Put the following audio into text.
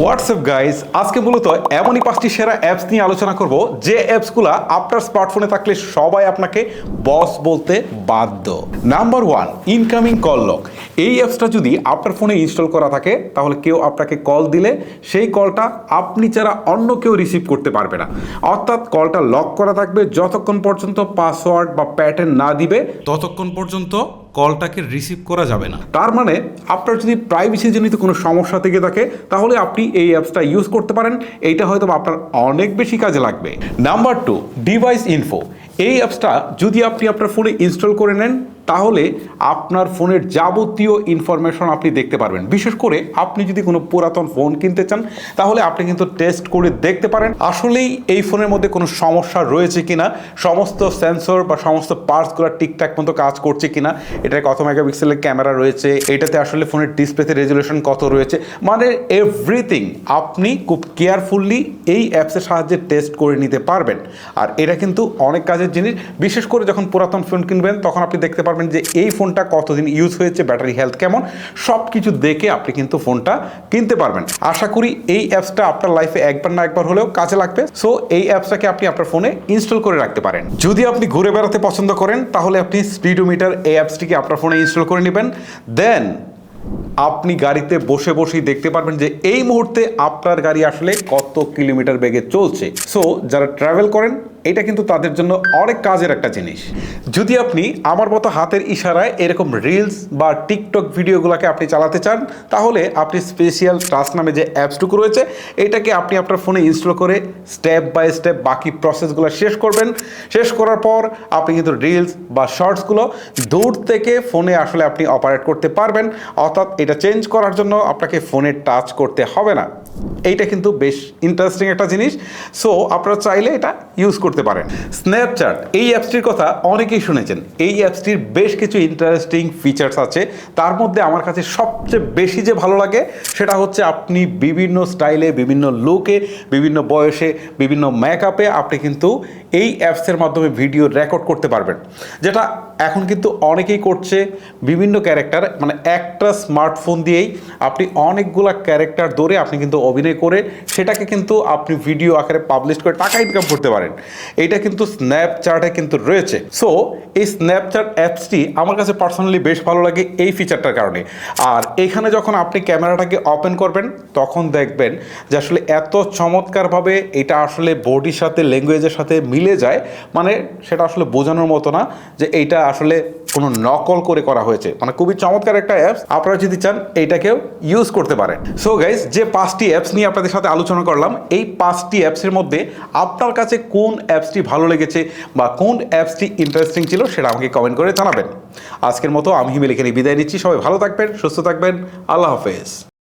WhatsApp guys আজকে মূলত এমনই পাঁচটি সেরা অ্যাপস নিয়ে আলোচনা করব। যে অ্যাপসগুলো আপনার স্মার্টফোনে থাকলে সবাই আপনাকে বস বলতে বাধ্য। Number one incoming call lock এই অ্যাপসটা যদি আপনার ফোনে ইনস্টল করা থাকে, তাহলে কেউ আপনাকে কল দিলে সেই কলটা আপনি ছাড়া অন্য কেউ রিসিভ করতে পারবে না। অর্থাৎ কলটা লক করা থাকবে যতক্ষণ পর্যন্ত পাসওয়ার্ড বা প্যাটার্ন না দিবে, ততক্ষণ পর্যন্ত কলটাকে রিসিভ করা যাবে না। তার মানে আপনার যদি প্রাইভেসি জনিত কোনো সমস্যা থেকে থাকে, তাহলে আপনি এই অ্যাপসটা ইউজ করতে পারেন। এইটা হয়তো আপনার অনেক বেশি কাজে লাগবে। নাম্বার টু ডিভাইস ইনফো এই অ্যাপসটা যদি আপনি আপনার ফোনে ইনস্টল করে নেন তাহলে আপনার ফোনের যাবতীয় ইনফরমেশন আপনি দেখতে পারবেন। বিশেষ করে আপনি যদি কোনো পুরাতন ফোন কিনতে চান, তাহলে আপনি কিন্তু টেস্ট করে দেখতে পারেন, আসলেই এই ফোনের মধ্যে কোনো সমস্যা রয়েছে কিনা, সমস্ত সেন্সর বা সমস্ত পার্টসগুলো ঠিকঠাক মতো কাজ করছে কিনা, এটার কত মেগাপিক্সেলের ক্যামেরা রয়েছে, এটাতে আসলে ফোনের ডিসপ্লেতে রেজুলেশন কত রয়েছে মানে এভরিথিং আপনি খুব কেয়ারফুললি এই অ্যাপসের সাহায্যে টেস্ট করে নিতে পারবেন। আর এটা কিন্তু অনেক কাজের জিনিস, বিশেষ করে যখন পুরাতন ফোন কিনবেন, তখন আপনি দেখতে পারবেন যে এই ফোনটা কতদিন ইউজ হয়েছে ব্যাটারি হেলথ কেমন সব কিছু দেখে আপনি কিন্তু ফোনটা কিনতে পারবেন। আশা করি এই অ্যাপসটা আপনার লাইফে একবার না একবার হলেও কাজে লাগবে। সো এই অ্যাপসটাকে আপনি আপনার ফোনে ইনস্টল করে রাখতে পারেন। যদি আপনি ঘুরে বেড়াতে পছন্দ করেন, তাহলে আপনি স্পিডোমিটার এই অ্যাপসটিকে আপনার ফোনে ইনস্টল করে নেবেন। দেন আপনি গাড়িতে বসে বসেই দেখতে পারবেন যে এই মুহূর্তে আপনার গাড়ি আসলে কত কিলোমিটার বেগে চলছে। সো যারা ট্রাভেল করেন এটা কিন্তু তাদের জন্য অনেক কাজের একটা জিনিস। যদি আপনি আমার মতো হাতের ইশারায় এরকম রিলস বা টিকটক ভিডিওগুলোকে আপনি চালাতে চান, তাহলে আপনি স্পেশিয়াল টাচ নামে যে অ্যাপসটুকু রয়েছে, এটাকে আপনি আপনার ফোনে ইনস্টল করে স্টেপ বাই স্টেপ বাকি প্রসেসগুলো শেষ করবেন। শেষ করার পর আপনি কিন্তু রিলস বা শর্টসগুলো দূর থেকে ফোনে আসলে আপনি অপারেট করতে পারবেন। অর্থাৎ এটা চেঞ্জ করার জন্য আপনাকে ফোনে টাচ করতে হবে না। এইটা কিন্তু বেশ ইন্টারেস্টিং একটা জিনিস। সো আপনারা চাইলে এটা ইউজ করতে পারেন স্ন্যাপচ্যাট এই অ্যাপসটির কথা অনেকেই শুনেছেন। এই অ্যাপসটির বেশ কিছু ইন্টারেস্টিং ফিচার্স আছে। তার মধ্যে আমার কাছে সবচেয়ে বেশি যে ভালো লাগে, সেটা হচ্ছে আপনি বিভিন্ন স্টাইলে বিভিন্ন লুকে বিভিন্ন বয়সে, বিভিন্ন মেকআপে আপনি কিন্তু এই অ্যাপসের মাধ্যমে ভিডিও রেকর্ড করতে পারবেন। যেটা এখন কিন্তু অনেকেই করছে। বিভিন্ন ক্যারেক্টার মানে একটা স্মার্টফোন দিয়েই আপনি অনেকগুলা ক্যারেক্টার ধরে আপনি কিন্তু অভিনয় করে সেটাকে কিন্তু আপনি ভিডিও আকারে পাবলিশ করে টাকা ইনকাম করতে পারেন। এইটা কিন্তু স্ন্যাপচ্যাটে কিন্তু রয়েছে। সো এই স্ন্যাপচ্যাট অ্যাপসটি আমার কাছে পার্সোনালি বেশ ভালো লাগে এই ফিচারটার কারণে। আর এখানে যখন আপনি ক্যামেরাটাকে ওপেন করবেন, তখন দেখবেন যে আসলে এত চমৎকারভাবে এটা আসলে বডির সাথে ল্যাঙ্গুয়েজের সাথে মিলে যায়। মানে সেটা আসলে বোঝানোর মতো না যে এইটা আসলে কোনো নকল করে করা হয়েছে। মানে খুবই চমৎকার একটা অ্যাপস আপনারা যদি চান, এইটাকেও ইউজ করতে পারেন। সো গাইজ যে পাঁচটি অ্যাপস নিয়ে আপনাদের সাথে আলোচনা করলাম, এই পাঁচটি অ্যাপসের মধ্যে আপনার কাছে কোন অ্যাপসটি ভালো লেগেছে বা কোন অ্যাপসটি ইন্টারেস্টিং ছিল সেটা আমাকে কমেন্ট করে জানাবেন। আজকের মতো আমি হিমেল এখানে বিদায় নিচ্ছি। সবাই ভালো থাকবেন, সুস্থ থাকবেন। আল্লাহ হাফেজ।